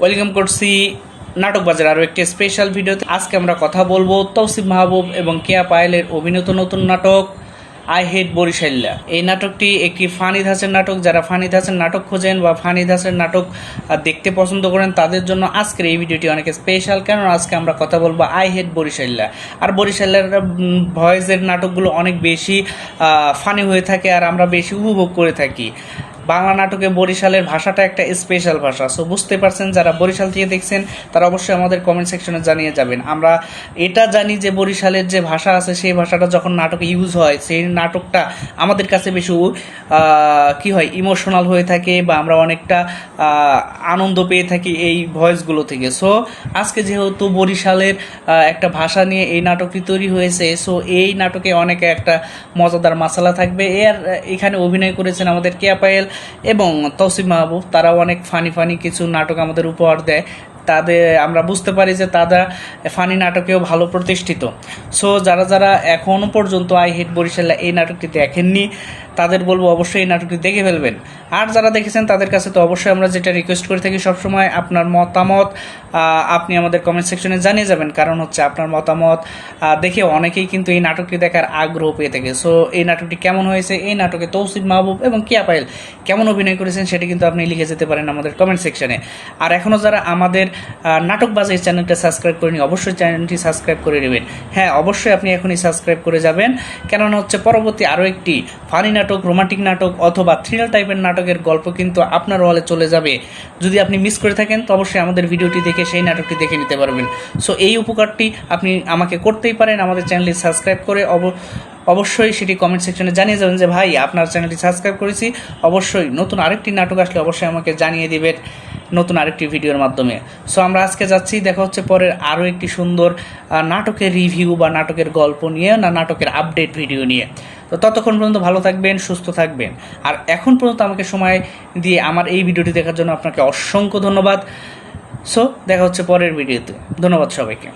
Welcome করছি নাটক বাজার আরও একটি স্পেশাল ভিডিওতে। আজকে আমরা কথা বলব তৌসিফ মাহবুব এবং কেয়া পায়েলের অভিনীত নতুন নাটক আই হেট বরিশাল্লা এই নাটকটি একটি ফানি ধাঁচের নাটক। যারা ফানি ধাঁচের নাটক খোঁজেন বা ফানি ধাঁচের নাটক দেখতে পছন্দ করেন, তাদের জন্য আজকের এই ভিডিওটি অনেক স্পেশাল কেন আজকে আমরা কথা বলব আই হেট বরিশাল্লা আর বরিশাল্লার ভয়েসের নাটকগুলো অনেক বেশি ফানি হয়ে থাকে আর আমরা বেশি উপভোগ করে থাকি। বাংলা নাটকে বরিশালের ভাষাটা একটা স্পেশাল ভাষা। সো বুঝতে পারছেন যারা বরিশাল থেকে দেখছেন, তারা অবশ্যই আমাদের কমেন্ট সেকশনে জানিয়ে যাবেন। আমরা এটা জানি যে বরিশালের যে ভাষা আছে, সেই ভাষাটা যখন নাটকে ইউজ হয়, সেই নাটকটা আমাদের কাছে বেশি কি হয় ইমোশনাল হয়ে থাকে বা আমরা অনেকটা আনন্দ পেয়ে থাকি এই ভয়েসগুলো থেকে। সো আজকে যেহেতু বরিশালের একটা ভাষা নিয়ে এই নাটকটি তৈরি হয়েছে সো এই নাটকে অনেকে একটা মজাদার মাসালা থাকবে। এর, এখানে অভিনয় করেছেন আমাদের কেয়া পায়েল এবং তৌসিফ মাহবুব, তারাও অনেক ফানি ফানি কিছু নাটক আমাদের উপহার দেয়। তাদের, আমরা বুঝতে পারি যে তারা ফানি নাটকেও ভালো প্রতিষ্ঠিত। সো যারা যারা এখনও পর্যন্ত আই হেট বরিশালে এই নাটকটি দেখেননি তাদের বলব অবশ্যই এই নাটকটি দেখে ফেলবেন। আর যারা দেখেছেন তাদের কাছে তো অবশ্যই আমরা যেটা রিকোয়েস্ট করে থাকি সবসময় আপনার মতামত আপনি আমাদের কমেন্ট সেকশনে জানিয়ে যাবেন। কারণ হচ্ছে আপনার মতামত দেখে অনেকেই কিন্তু এই নাটকটি দেখার আগ্রহ পেয়ে থাকে। সো এই নাটকটি কেমন হয়েছে, এই নাটকে তৌসিফ মাহবুব এবং কিয়া পায়েল কেমন অভিনয় করেছেন সেটি কিন্তু আপনি লিখে যেতে পারেন আমাদের কমেন্ট সেকশনে আর এখনও যারা আমাদের নাটক বাজার চ্যানেলটা সাবস্ক্রাইব করেনি, অবশ্যই চ্যানেলটি সাবস্ক্রাইব করে নেবেন। হ্যাঁ অবশ্যই আপনি এখনই সাবস্ক্রাইব করে যাবেন। কেননা হচ্ছে পরবর্তী আরও একটি ফানি নাটক, রোমান্টিক নাটক অথবা থ্রিলার টাইপের নাটকের গল্প কিন্তু আপনার ওয়ালে চলে যাবে। যদি আপনি মিস করে থাকেন, তো অবশ্যই আমাদের ভিডিওটি দেখে সেই নাটকটি দেখে নিতে পারবেন। সো এই উপকারটি আপনি আমাকে করতেই পারেন, আমাদের চ্যানেলটি সাবস্ক্রাইব করে অব, অবশ্যই সেটি কমেন্ট সেকশনে জানিয়ে যাবেন যে, ভাই, আপনার চ্যানেলটি সাবস্ক্রাইব করেছি। অবশ্যই নতুন আরেকটি নাটক আসলে অবশ্যই আমাকে জানিয়ে দিবেন। নতুন আরেকটি ভিডিওর মাধ্যমে। সো আমরা আজকে যাচ্ছি, দেখা হচ্ছে পরের আরও একটি সুন্দর নাটকের রিভিউ বা নাটকের গল্প নিয়ে না নাটকের আপডেট ভিডিও নিয়ে। তো ততক্ষণ পর্যন্ত ভালো থাকবেন, সুস্থ থাকবেন। আর এখন পর্যন্ত আমাকে সময় দিয়ে আমার এই ভিডিওটি দেখার জন্য আপনাকে অসংখ্য ধন্যবাদ। সো দেখা হচ্ছে পরের ভিডিওতে ধন্যবাদ সবাইকে।